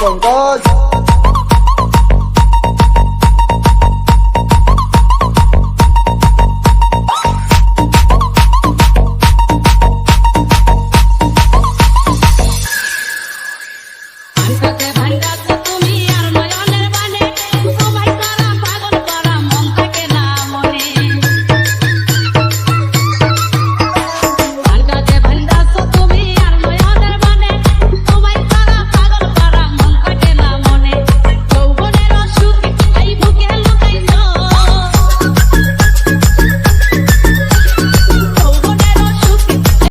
Pankaj Bhandar